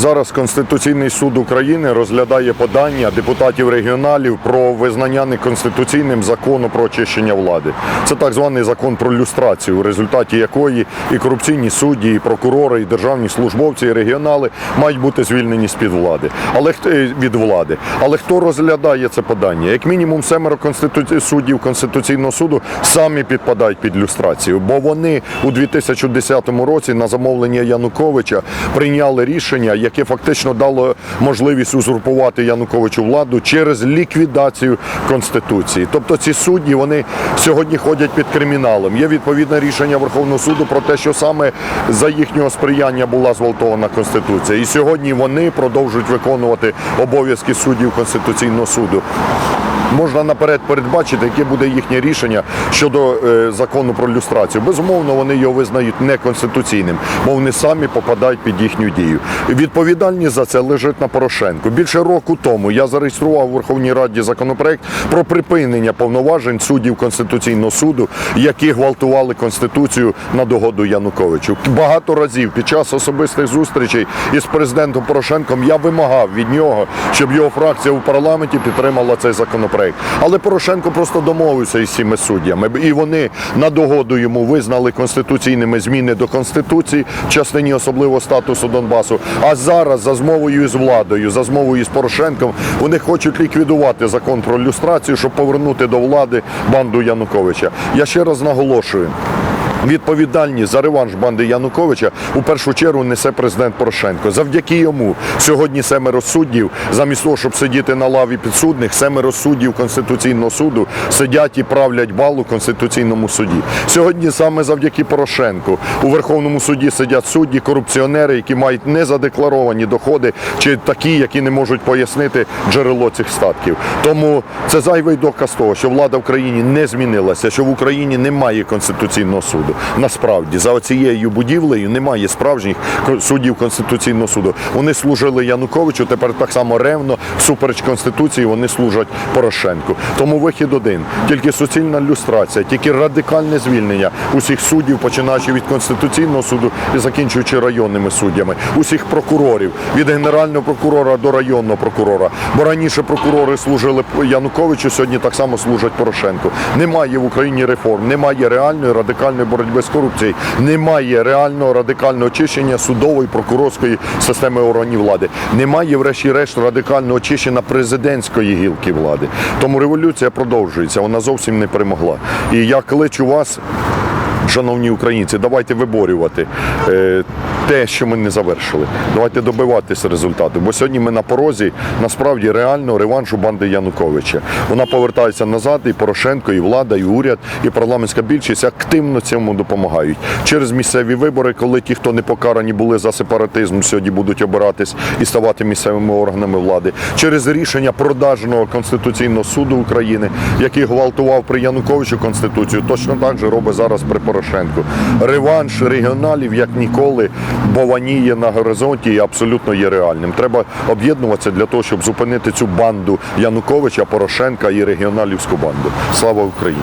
Зараз Конституційний суд України розглядає подання депутатів регіоналів про визнання неконституційним закону про очищення влади. Це так званий закон про люстрацію, у результаті якої і корупційні судді, і прокурори, і державні службовці, і регіонали мають бути звільнені з під влади, але е, від влади. Але хто розглядає це подання? Як мінімум, семеро конститу... суддів Конституційного суду самі підпадають під люстрацію, бо вони у 2010 році на замовлення Януковича прийняли рішення, яке фактично дало можливість узурпувати Януковичу владу через ліквідацію Конституції. Тобто ці судді вони сьогодні ходять під криміналом. Є відповідне рішення Верховного суду про те, що саме за їхнього сприяння була зґвалтована Конституція. І сьогодні вони продовжують виконувати обов'язки суддів Конституційного суду. Можна наперед передбачити, яке буде їхнє рішення щодо е, закону про люстрацію. Безумовно, вони його визнають неконституційним, бо вони самі попадають під їхню дію. Відповідальність за це лежить на Порошенку. Більше року тому я зареєстрував у Верховній Раді законопроект про припинення повноважень суддів Конституційного суду, які гвалтували Конституцію на догоду Януковичу. Багато разів під час особистих зустрічей із президентом Порошенком я вимагав від нього, щоб його фракція у парламенті підтримала цей законопроект. Але Порошенко просто домовився із цими суддями, і вони на догоду йому визнали конституційними зміни до конституції в частині особливо статусу Донбасу. А зараз за змовою із владою, за змовою з Порошенком, вони хочуть ліквідувати закон про люстрацію, щоб повернути до влади банду Януковича. Я ще раз наголошую. Відповідальність за реванш банди Януковича у першу чергу несе президент Порошенко. Завдяки йому сьогодні семеро суддів, замість того, щоб сидіти на лаві підсудних, семеро суддів Конституційного суду сидять і правлять бал у Конституційному суді. Сьогодні саме завдяки Порошенку у Верховному суді сидять судді, корупціонери, які мають незадекларовані доходи, чи такі, які не можуть пояснити джерело цих статків. Тому це зайвий доказ того, що влада в країні не змінилася, що в Україні немає конституційного суду. Насправді за цією будівлею немає справжніх суддів конституційного суду. Вони служили Януковичу. Тепер так само ревно, всупереч конституції, вони служать Порошенку. Тому вихід один: тільки суцільна люстрація, тільки радикальне звільнення усіх суддів, починаючи від конституційного суду і закінчуючи районними суддями, усіх прокурорів від генерального прокурора до районного прокурора. Бо раніше прокурори служили Януковичу, сьогодні так само служать Порошенку. Немає в Україні реформ, немає реальної радикальної боротьби з корупцією, немає реального радикального очищення судової прокурорської системи органів влади. Немає, врешті-решт, радикального очищення президентської гілки влади. Тому революція продовжується, вона зовсім не перемогла. І я кличу вас. Шановні українці, давайте виборювати е, те, що ми не завершили. Давайте добиватися результату. Бо сьогодні ми на порозі насправді реального реваншу банди Януковича. Вона повертається назад, і Порошенко, і влада, і уряд, і парламентська більшість активно цьому допомагають. Через місцеві вибори, коли ті, хто не покарані були за сепаратизм, сьогодні будуть обиратись і ставати місцевими органами влади. Через рішення продажного Конституційного суду України, який гвалтував при Януковичу Конституцію, точно так же робить зараз при Порошенку. Реванш регіоналів як ніколи бованіє на горизонті і абсолютно є реальним. Треба об'єднуватися для того, щоб зупинити цю банду Януковича, Порошенка і регіоналівську банду. Слава Україні!